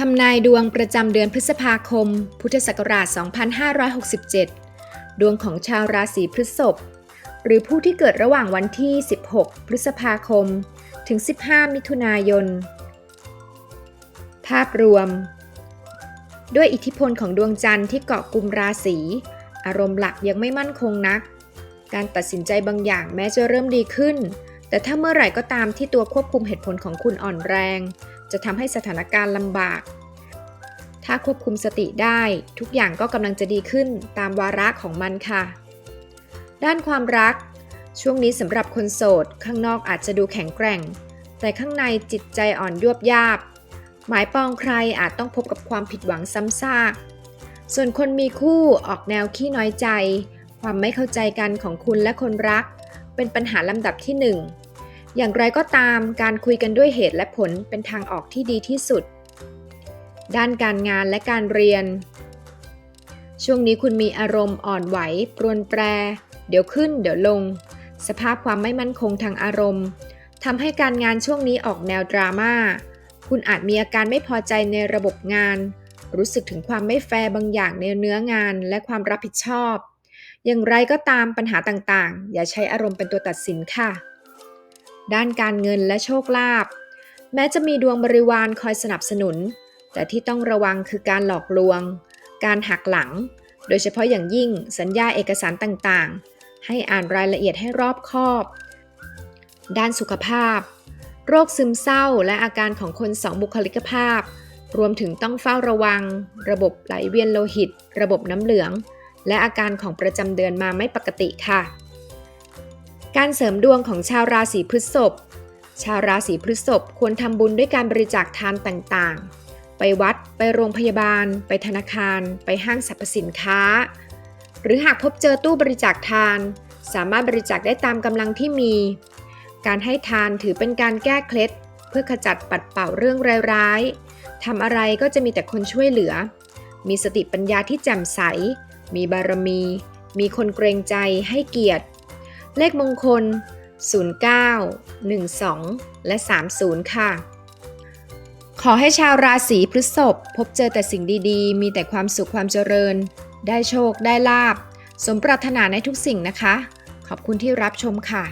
ทำนายดวงประจำเดือนพฤษภาคม พุทธศักราช 2567 ดวงของชาวราศีพฤษภ หรือผู้ที่เกิดระหว่างวันที่ 16 พฤษภาคม ถึง 15 มิถุนายน ภาพรวม ด้วยอิทธิพลของดวงจันทร์ที่เกาะกลุ่มราศี อารมณ์หลักยังไม่มั่นคงนัก การตัดสินใจบางอย่างแม้จะเริ่มดีขึ้น แต่ถ้าเมื่อไหร่ก็ตามที่ตัวควบคุมเหตุผลของคุณอ่อนแรง จะทำให้สถานการณ์ลำบาก ถ้าควบคุมสติได้ทุกอย่างก็กำลังจะดีขึ้นตามวาระของมันค่ะ ด้านความรัก ช่วงนี้สำหรับคนโสด ข้างนอกอาจจะดูแข็งแกร่ง แต่ข้างในจิตใจอ่อนยวบยาบ หมายปองใครอาจต้องพบกับความผิดหวังซ้ำซาก ส่วนคนมีคู่ออกแนวขี้น้อยใจ ความไม่เข้าใจกันของคุณและคนรัก เป็นปัญหาลำดับที่หนึ่ง อย่างไรก็ตามการคุยกันด้วยเหตุและผลเป็นทางออกที่ดีที่สุด ด้านการงานและการเรียน ช่วงนี้คุณมีอารมณ์อ่อนไหว ปรวนแปร เดี๋ยวขึ้นเดี๋ยวลง สภาพความไม่มั่นคงทางอารมณ์ทำให้การงานช่วงนี้ออกแนวดราม่าคุณอาจมีอาการไม่พอใจในระบบงาน รู้สึกถึงความไม่แฟร์บางอย่างในเนื้องานและความรับผิดชอบ อย่างไรก็ตามปัญหาต่างๆ อย่าใช้อารมณ์เป็นตัวตัดสินค่ะ ด้านการเงินและโชคลาภแม้จะมีดวงบริวารคอยสนับสนุน แต่ที่ต้องระวังคือการหลอกลวง การหักหลัง โดยเฉพาะอย่างยิ่งสัญญาเอกสารต่างๆ ให้อ่านรายละเอียดให้รอบคอบ ด้านสุขภาพ โรคซึมเศร้าและอาการของคนสองบุคลิกภาพ รวมถึงต้องเฝ้าระวัง ระบบไหลเวียนโลหิต ระบบน้ำเหลือง และอาการของประจำเดือนมาไม่ปกติค่ะ การเสริมดวงของชาวราศีพฤษภ ชาวราศีพฤษภควรทำบุญด้วยการบริจาคทานต่างๆ ไปวัด ไปโรงพยาบาล ไปธนาคาร ไปห้างสรรพสินค้า หรือหากพบเจอตู้บริจาคทาน สามารถบริจาคได้ตามกำลังที่มี การให้ทานถือเป็นการแก้เคล็ด เพื่อขจัดปัดเป่าเรื่องร้ายๆทำอะไรก็จะมีแต่คนช่วยเหลือ มีสติปัญญาที่แจ่มใส มีบารมี มีคนเกรงใจให้เกียรติ เลขมงคล 09 12 และ 30 ค่ะ ขอให้ชาวราศีพฤษภพบเจอแต่สิ่งดีๆ มีแต่ความสุขความเจริญ ได้โชคได้ลาบ สมปรารถนาในทุกสิ่งนะคะ ขอบคุณที่รับชมค่ะ